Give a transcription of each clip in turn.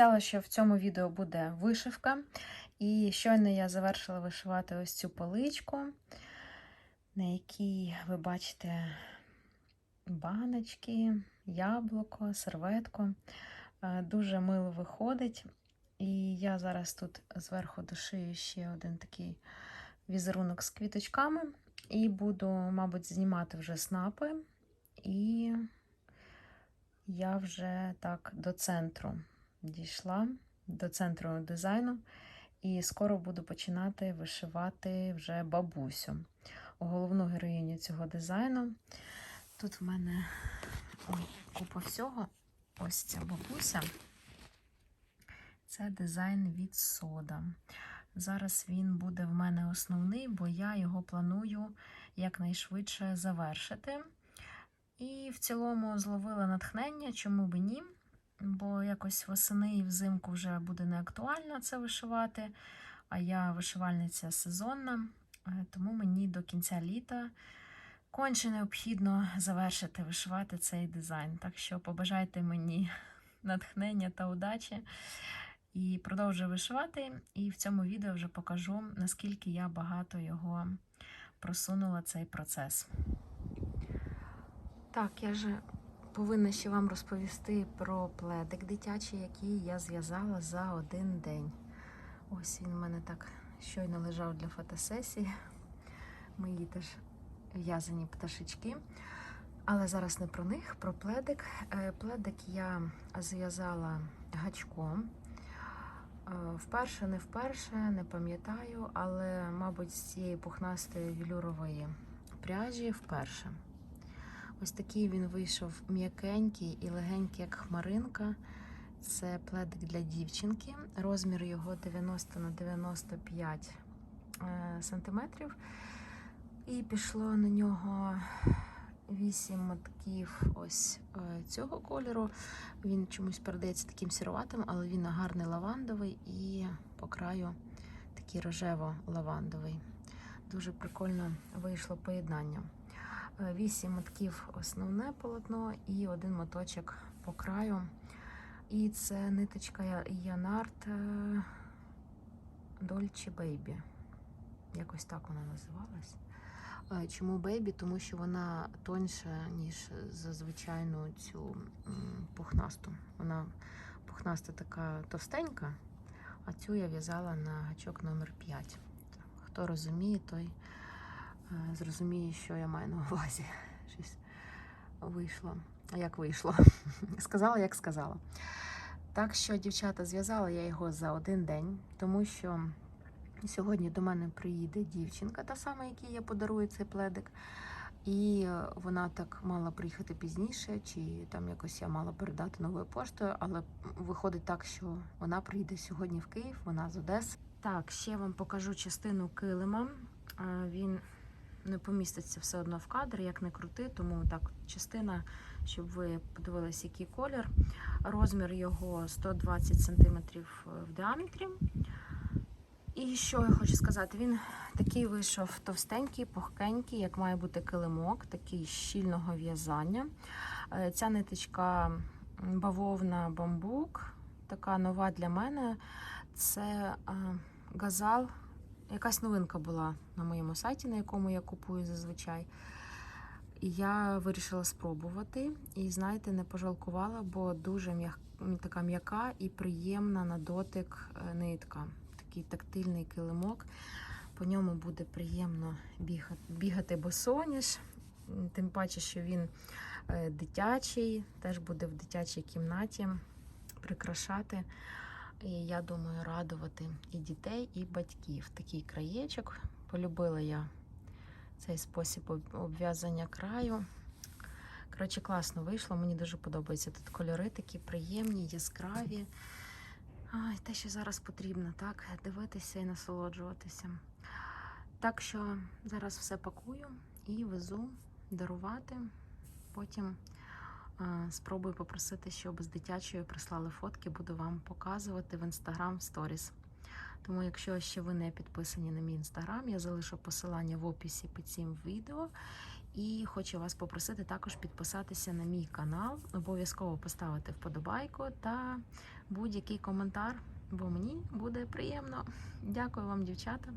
Обіцяла, що в цьому відео буде вишивка. І щойно я завершила вишивати ось цю поличку, на якій ви бачите баночки, яблуко, серветку. Е, Дуже мило виходить. І я зараз тут зверху дошию ще один такий візерунок з квіточками. І буду, мабуть, знімати вже снапи. І я вже так до центру дійшла, до центру дизайну. І скоро буду починати вишивати вже бабусю, головну героїню цього дизайну. Тут в мене ой, купа всього. Ось ця бабуся. Це дизайн від сода. Зараз він буде в мене основний, бо я його планую якнайшвидше завершити. І в цілому зловила натхнення, чому би ні. Бо якось восени і взимку вже буде не актуально це вишивати. А я вишивальниця сезонна, е, тому мені до кінця літа конче необхідно завершити вишивати цей дизайн. Так що побажайте мені натхнення та удачі. І продовжую вишивати. І в цьому відео вже покажу, наскільки я багато його просунула цей процес. Так, я ж повинна ще вам розповісти про пледик дитячий, який я зв'язала за один день. Ось він у мене так щойно лежав для фотосесії. Мої теж в'язані пташечки. Але зараз не про них, про пледик. Е, Пледик я зв'язала гачком. Е, Вперше, не вперше, не пам'ятаю, але, мабуть, з цієї пухнастої вілюрової пряжі вперше. Ось такий він вийшов м'якенький і легенький, як хмаринка. Це пледик для дівчинки. Розмір його 90 на 95 е, сантиметрів. І пішло на нього 8 мотків ось е, цього кольору. Він чомусь передається таким сіроватим, але він гарний лавандовий і по краю такий рожево-лавандовий. Дуже прикольно вийшло поєднання. Е, Вісім мотків основне полотно і один моточок по краю. І це ниточка Янарт е, Dolce Baby. Якось так вона називалась. Е, Чому бейбі? Тому що вона тоньша, ніж зазвичайну цю пухнасту. Вона пухнаста така товстенька, а цю я в'язала на гачок номер 5. Хто розуміє, той е, зрозуміє, що я маю на увазі. Щось вийшло. А як вийшло? Сказала, як сказала. Так що, дівчата, зв'язала я його за один день, тому що сьогодні до мене приїде дівчинка, та сама, якій я подарую цей пледик. І е, вона так мала приїхати пізніше, чи там якось я мала передати новою поштою, але виходить так, що вона приїде сьогодні в Київ, вона з Одеси. Так, ще вам покажу частину килима. Е, Він не поміститься все одно в кадр, як не крути, тому так частина, щоб ви подивилися, який колір. Розмір його 120 см в діаметрі. І що я хочу сказати, він такий вийшов товстенький, пухкенький, як має бути килимок, такий щільного в'язання. Е, Ця ниточка бавовна бамбук, така нова для мене. Це е, газал. Якась новинка була на моєму сайті, на якому я купую зазвичай. Я вирішила спробувати. І знаєте, не пожалкувала, бо дуже м'як... така м'яка і приємна на дотик е, нитка. Такий тактильний килимок. По ньому буде приємно бігати, бігати босоніж. Тим паче, що він е, дитячий, теж буде в дитячій кімнаті прикрашати. І я думаю, радувати і дітей, і батьків. Такий краєчок. Полюбила я цей спосіб обв'язання краю. Коротше, класно вийшло. Мені дуже подобається. Тут кольори такі приємні, яскраві. Ай, те, що зараз потрібно, так? Дивитися і насолоджуватися. Так що зараз все пакую і везу дарувати. Потім е, спробую попросити, щоб з дитячої прислали фотки, буду вам показувати в інстаграм в сторіс. Тому, якщо ще ви не підписані на мій інстаграм, я залишу посилання в описі під цим відео. І хочу вас попросити також підписатися на мій канал, обов'язково поставити вподобайку та будь-який коментар, бо мені буде приємно. Дякую вам, дівчата.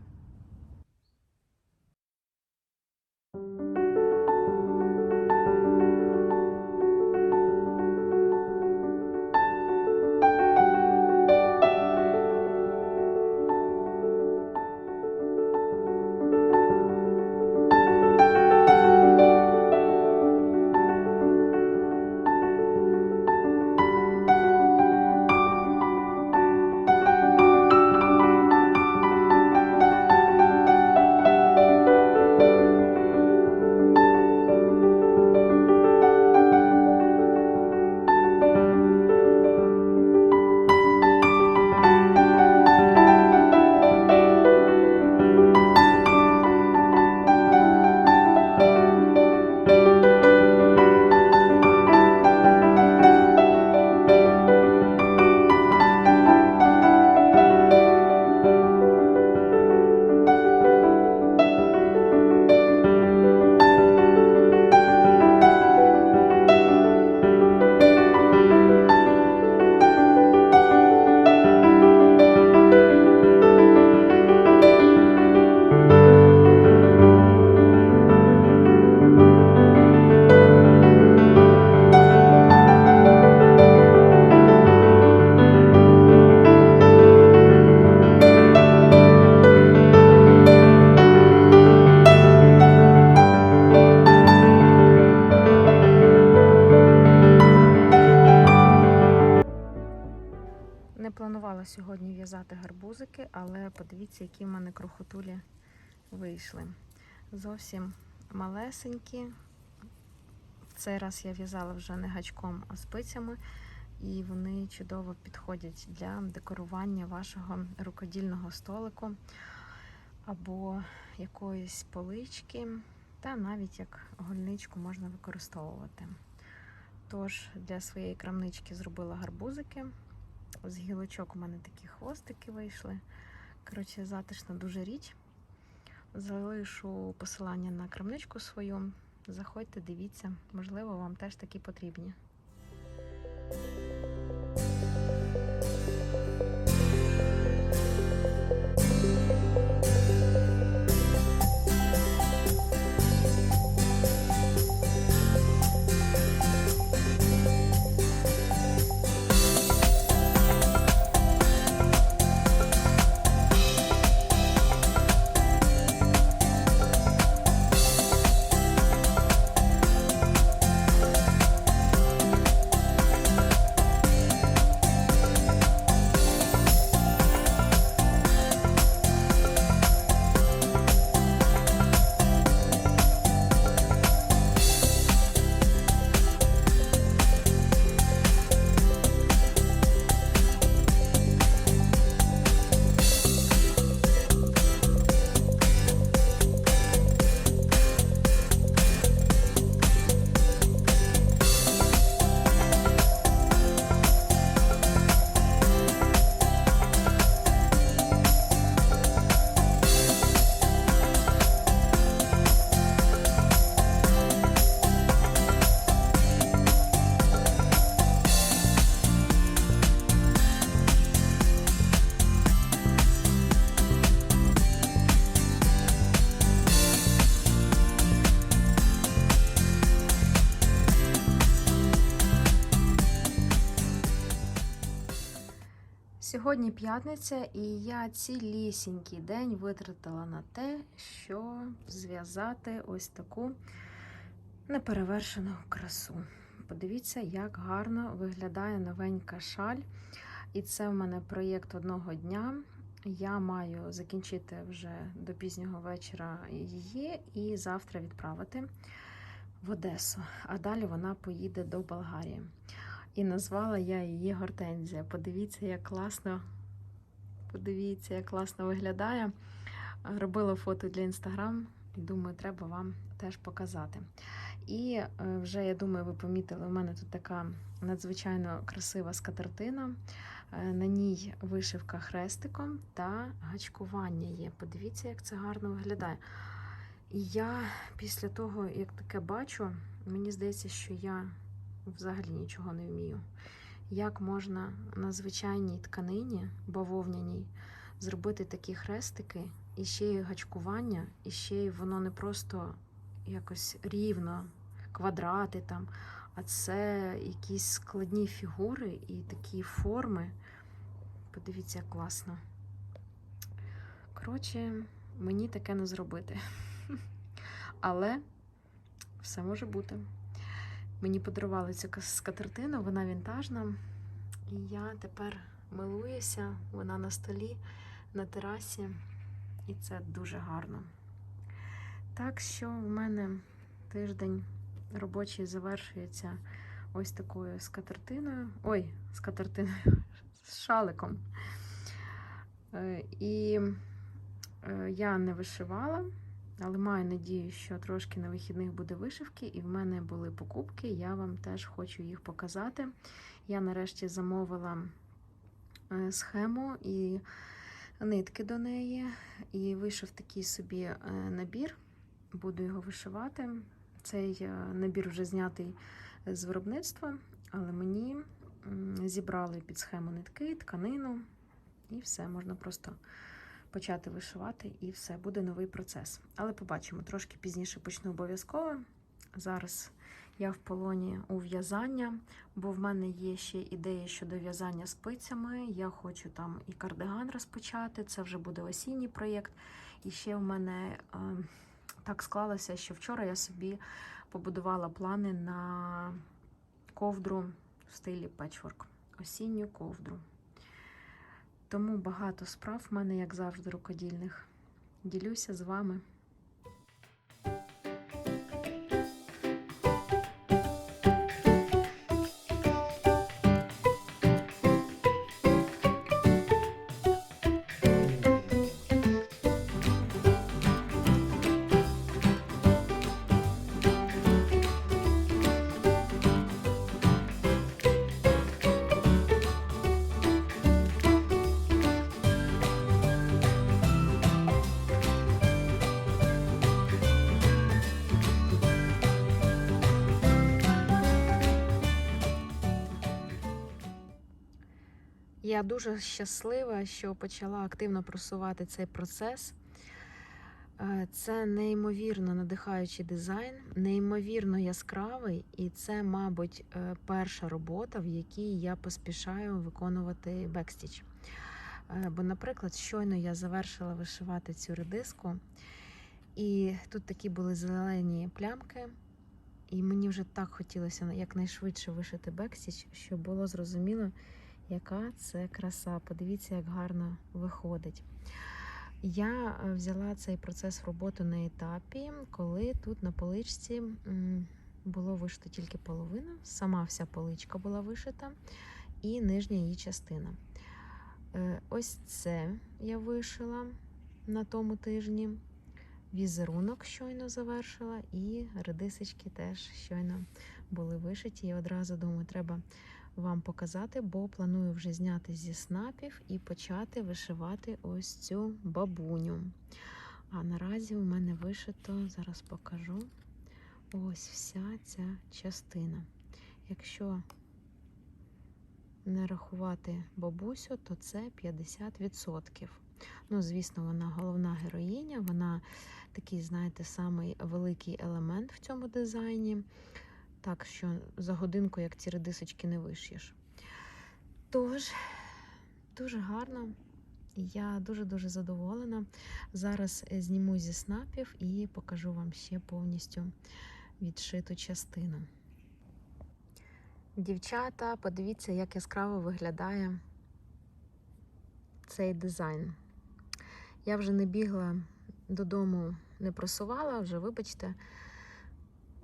Мене крохотулі вийшли. Зовсім малесенькі. В цей раз я в'язала вже не гачком, а спицями, і вони чудово підходять для декорування вашого рукодільного столику або якоїсь полички, та навіть як гольничку можна використовувати. Тож для своєї крамнички зробила гарбузики. З гілочок у мене такі хвостики вийшли. Коротше, затишна дуже річ. Залишу посилання на крамничку свою. Заходьте, дивіться, можливо, вам теж такі потрібні. Сьогодні п'ятниця, і я цілісінький день витратила на те, щоб зв'язати ось таку неперевершену красу. Подивіться, як гарно виглядає новенька шаль. І це в мене проєкт одного дня. Я маю закінчити вже до пізнього вечора її і завтра відправити в Одесу. А далі вона поїде до Болгарії. І назвала я її Гортензія. Подивіться, як класно. Подивіться, як класно виглядає. Робила фото для інстаграм, і думаю, треба вам теж показати. І е, вже, я думаю, ви помітили, у мене тут така надзвичайно красива скатертина. Е, На ній вишивка хрестиком та гачкування є. Подивіться, як це гарно виглядає. І я після того, як таке бачу, мені здається, що я взагалі нічого не вмію. Як можна на звичайній тканині бавовняній зробити такі хрестики, і ще й гачкування, і ще й воно не просто якось рівно, квадрати там, а це якісь складні фігури і такі форми. Подивіться, як класно. Коротше, мені таке не зробити. Але все може бути. Мені подарували цю скатертину, вона вінтажна. І я тепер милуюся, вона на столі, на терасі, і це дуже гарно. Так що в мене тиждень робочий завершується ось такою скатертиною. Ой, скатертиною, з шаликом. Е, І е, я не вишивала, але маю надію, що трошки на вихідних буде вишивки, і в мене були покупки. Я вам теж хочу їх показати. Я нарешті замовила е, схему і нитки до неї, і вийшов такий собі е, набір. Буду його вишивати. Цей е, набір вже знятий з виробництва, але мені зібрали під схему нитки, тканину, і все, можна просто почати вишивати, і все, буде новий процес. Але побачимо, трошки пізніше почну обов'язково. Зараз я в полоні у в'язання, бо в мене є ще ідея щодо в'язання спицями. Я хочу там і кардиган розпочати. Це вже буде осінній проєкт. І ще в мене е, так склалося, що вчора я собі побудувала плани на ковдру в стилі печворк. Осінню ковдру. Тому багато справ в мене, як завжди, рукодільних. Ділюся з вами. Я дуже щаслива, що почала активно просувати цей процес. Е, Це неймовірно надихаючий дизайн, неймовірно яскравий, і це, мабуть, е, перша робота, в якій я поспішаю виконувати бекстіч. Е, Бо, наприклад, щойно я завершила вишивати цю редиску, і тут такі були зелені плямки. І мені вже так хотілося якнайшвидше вишити бекстіч, щоб було зрозуміло, яка це краса. Подивіться, як гарно виходить. Я е, взяла цей процес в роботу на етапі, коли тут на поличці було вишито тільки половина, сама вся поличка була вишита, і нижня її частина. Е, Ось це я вишила на тому тижні. Візерунок щойно завершила, і редисочки теж щойно були вишиті. І одразу думаю, треба вам показати, бо планую вже зняти зі снапів і почати вишивати ось цю бабуню. А наразі у мене вишито, зараз покажу ось вся ця частина. Якщо не рахувати бабусю, то це 50%. Ну, звісно, вона головна героїня, вона такий, знаєте, самий великий елемент в цьому дизайні. Так що за годинку, як ці редисочки, не виш'єш. Тож, дуже гарно. Я дуже-дуже задоволена. Зараз зніму зі снапів і покажу вам ще повністю відшиту частину. Дівчата, подивіться, як яскраво виглядає цей дизайн. Я вже не бігла додому, не просувала, вже, вибачте.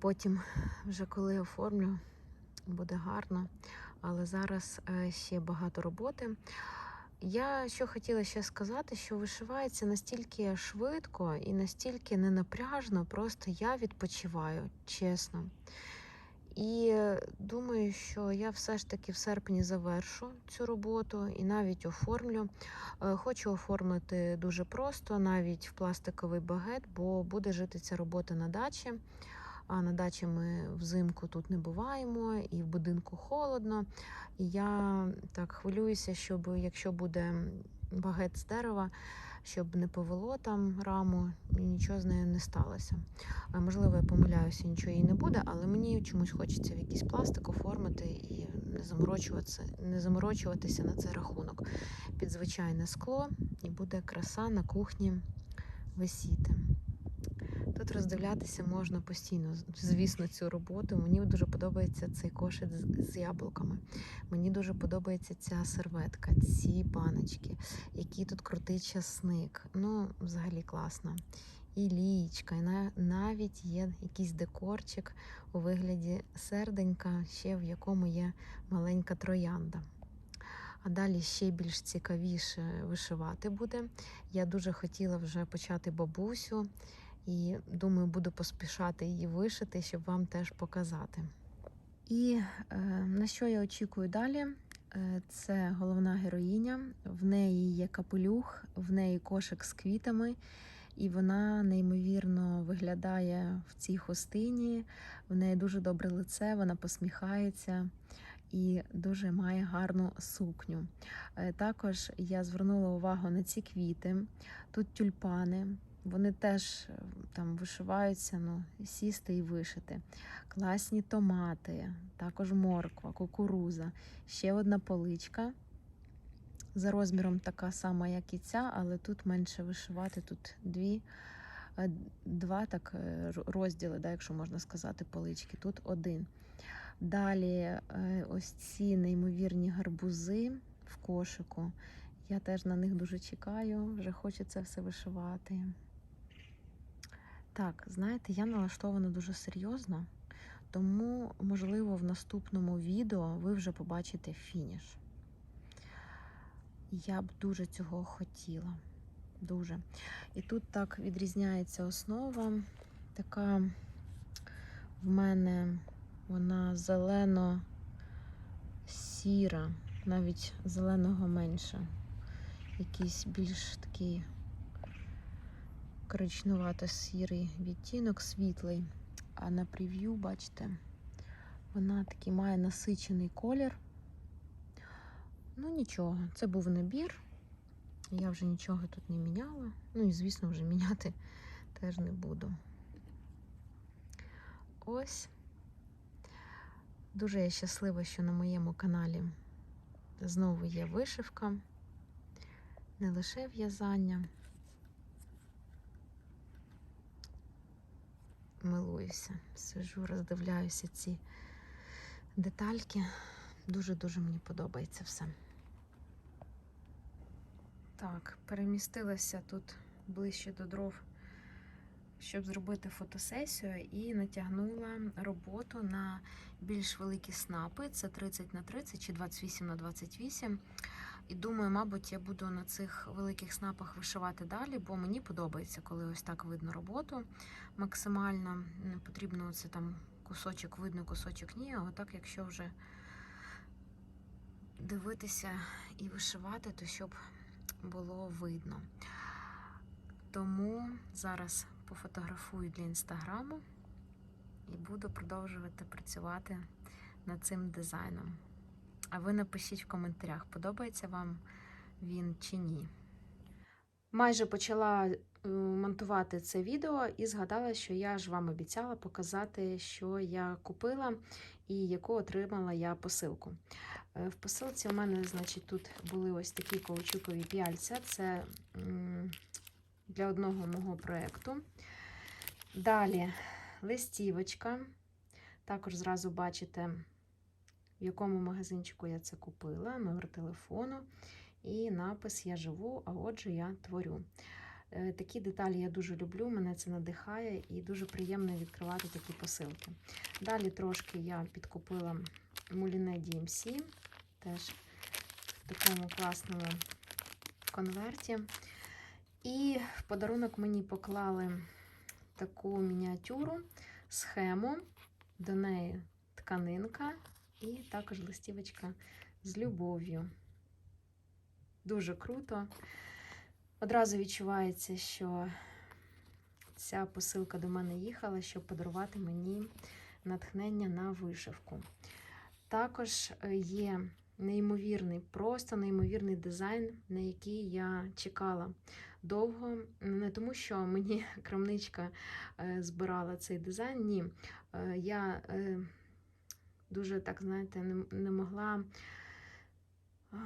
Потім, вже коли оформлю, буде гарно. Але зараз е, ще багато роботи. Я що хотіла ще сказати, що вишивається настільки швидко і настільки ненапряжно, просто я відпочиваю, чесно. І думаю, що я все ж таки в серпні завершу цю роботу і навіть оформлю. Е, Хочу оформити дуже просто, навіть в пластиковий багет, бо буде жити ця робота на дачі. А на дачі ми взимку тут не буваємо, і в будинку холодно. І я так хвилююся, щоб якщо буде багет з дерева, щоб не повело там раму і нічого з нею не сталося. Можливо, я помиляюся, нічого їй не буде, але мені чомусь хочеться в якийсь пластик оформити і не заморочуватися, не заморочуватися на цей рахунок. Під звичайне скло і буде краса на кухні висіти. Тут роздивлятися можна постійно, звісно, цю роботу. Мені дуже подобається цей кошик з- яблуками. Мені дуже подобається ця серветка, ці баночки, який тут крутий часник. Ну, взагалі класно. І лієчка, і навіть є якийсь декорчик у вигляді серденька, ще в якому є маленька троянда. А далі ще більш цікавіше вишивати буде. Я дуже хотіла вже почати бабусю, і думаю, буду поспішати її вишити, щоб вам теж показати. І е, на що я очікую далі? Е, Це головна героїня. В неї є капелюх, в неї кошик з квітами, і вона неймовірно виглядає в цій хустині. В неї дуже добре лице, вона посміхається і дуже має гарну сукню. Е, Також я звернула увагу на ці квіти. Тут тюльпани. Вони теж е, там вишиваються, ну, сісти і вишити. Класні томати, також морква, кукуруза. Ще одна поличка. За розміром така сама, як і ця, але тут менше вишивати. Тут дві, е, два так е, розділи, да, якщо можна сказати, полички. Тут один. Далі ось ці неймовірні гарбузи в кошику. Я теж на них дуже чекаю, вже хочеться все вишивати. Так, знаєте, я налаштована дуже серйозно, тому, можливо, в наступному відео ви вже побачите фініш. Я б дуже цього хотіла. Дуже. І тут так відрізняється основа. Така в мене вона зелено-сіра, навіть зеленого менше. Якийсь більш такий коричнувато-сірий відтінок, світлий. А на прев'ю, бачите, вона такий має насичений колір. Ну нічого, це був набір. Я вже нічого тут не міняла. Ну і, звісно, вже міняти теж не буду. Ось. Дуже я щаслива, що на моєму каналі знову є вишивка, не лише в'язання. Милуюся, сижу, роздивляюся ці детальки. Дуже-дуже мені подобається все. Так, перемістилася тут ближче до дров, щоб зробити фотосесію, і натягнула роботу на більш великі снапи. Це 30 на 30 чи 28 на 28. І думаю, мабуть, я буду на цих великих снапах вишивати далі, бо мені подобається, коли ось так видно роботу максимально. Не потрібно це там кусочок видно, кусочок ні. А отак, якщо вже дивитися і вишивати, то щоб було видно. Тому зараз пофотографую для інстаграму і буду продовжувати працювати над цим дизайном. А ви напишіть в коментарях, подобається вам він чи ні. Майже почала е, монтувати це відео і згадала, що я ж вам обіцяла показати, що я купила і яку отримала я посилку. Е, В посилці у мене, значить, тут були ось такі каучукові п'яльця. Це для одного мого проєкту. Далі листівочка. Також зразу бачите, в якому магазинчику я це купила, номер телефону і напис Я живу, а отже, я творю. Е, Такі деталі я дуже люблю, мене це надихає і дуже приємно відкривати такі посилки. Далі трошки я підкупила Муліне DMC, теж в такому класному конверті. І в подарунок мені поклали таку мініатюру, схему. До неї тканинка і також листівочка з любов'ю. Дуже круто. Одразу відчувається, що ця посилка до мене їхала, щоб подарувати мені натхнення на вишивку. Також е, є неймовірний, просто неймовірний дизайн, на який я чекала довго. Не тому, що мені крамничка е, збирала цей дизайн. Ні. Е, Я дуже так, знаєте, не, не могла а,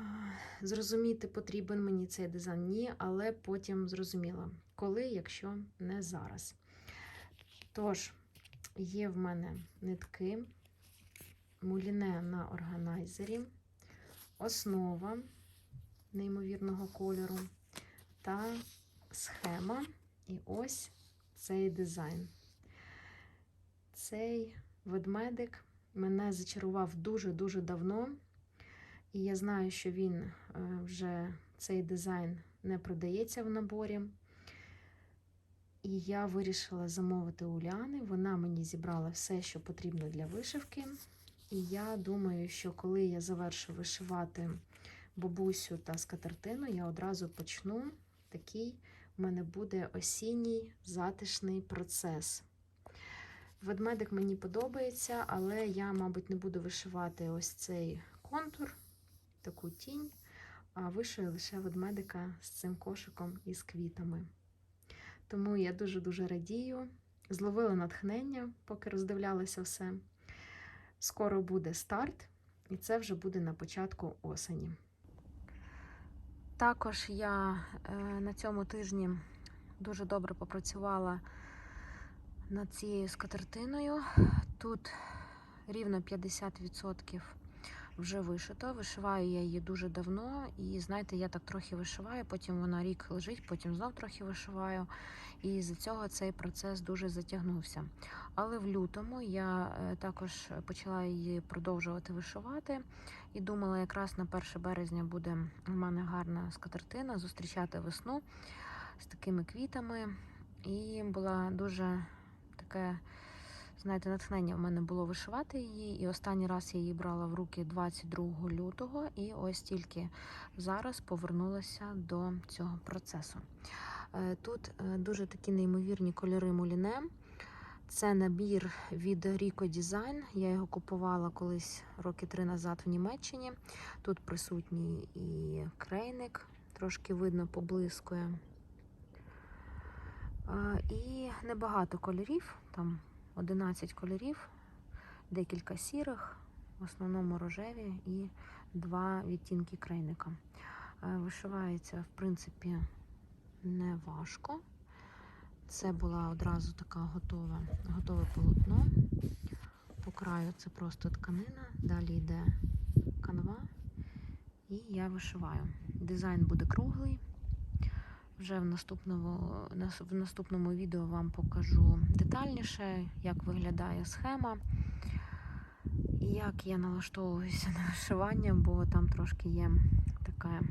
зрозуміти, потрібен мені цей дизайн. Ні, але потім зрозуміла, коли, якщо не зараз. Тож, є в мене нитки, муліне на органайзері, основа неймовірного кольору та схема. І ось цей дизайн. Цей ведмедик мене зачарував дуже-дуже давно. І я знаю, що він е, вже цей дизайн не продається в наборі. І я вирішила замовити Уляни. Вона мені зібрала все, що потрібно для вишивки. І я думаю, що коли я завершу вишивати бабусю та скатертину, я одразу почну такий в мене буде осінній затишний процес. Ведмедик мені подобається, але я, мабуть, не буду вишивати ось цей контур, таку тінь, а вишию лише ведмедика з цим кошиком і з квітами. Тому я дуже-дуже радію. Зловила натхнення, поки роздивлялася все. Скоро буде старт, і це вже буде на початку осені. Також я е, на цьому тижні дуже добре попрацювала над цією скатертиною. Тут рівно 50% вже вишито. Вишиваю я її дуже давно. І знаєте, я так трохи вишиваю, потім вона рік лежить, потім знов трохи вишиваю. І з цього цей процес дуже затягнувся. Але в лютому я е, також почала її продовжувати вишивати і думала, якраз на 1 березня буде в мене гарна скатертина, зустрічати весну з такими квітами. І була дуже таке, знаєте, натхнення в мене було вишивати її. І останній раз я її брала в руки 22 лютого, і ось тільки зараз повернулася до цього процесу. Е, Тут е, дуже такі неймовірні кольори муліне. Це набір від Rico Design. Я його купувала колись роки три назад в Німеччині. Тут присутній і крейник, трошки видно, поблискує. І небагато кольорів, там 11 кольорів, декілька сірих, в основному рожеві і два відтінки крейника. Е, Вишивається, в принципі, не важко. Це була одразу така готова, готове полотно. По краю це просто тканина, далі йде канва, і я вишиваю. Дизайн буде круглий. Вже в наступному, в наступному відео вам покажу детальніше, як виглядає схема і як я налаштовуюся на вишивання, бо там трошки є така,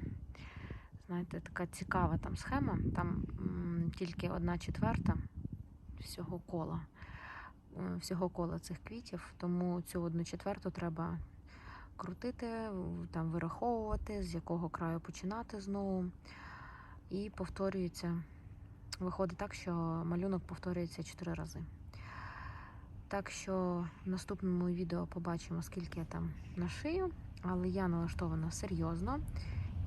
знаєте, така цікава там схема. Там тільки одна четверта всього кола, е, всього кола цих квітів, тому цю одну четверту треба крутити, там вираховувати, з якого краю починати знову. І повторюється. Виходить так, що малюнок повторюється 4 рази. Так що в наступному відео побачимо, скільки я там нашию, але я налаштована серйозно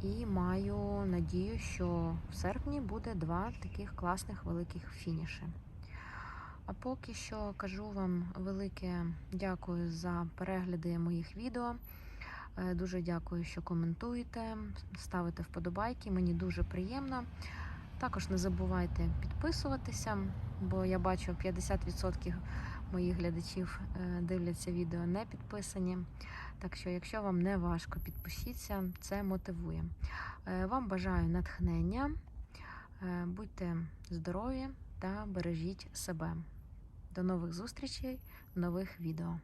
і маю надію, що в серпні буде два таких класних великих фініші. А поки що кажу вам велике дякую за перегляди моїх відео. Е, Дуже дякую, що коментуєте, ставите вподобайки. Мені дуже приємно. Також не забувайте підписуватися, бо я бачу 50% моїх глядачів е, дивляться відео не підписані. Так що, якщо вам не важко, підпишіться, це мотивує. Е, Вам бажаю натхнення, будьте здорові та бережіть себе. До нових зустрічей нових відео.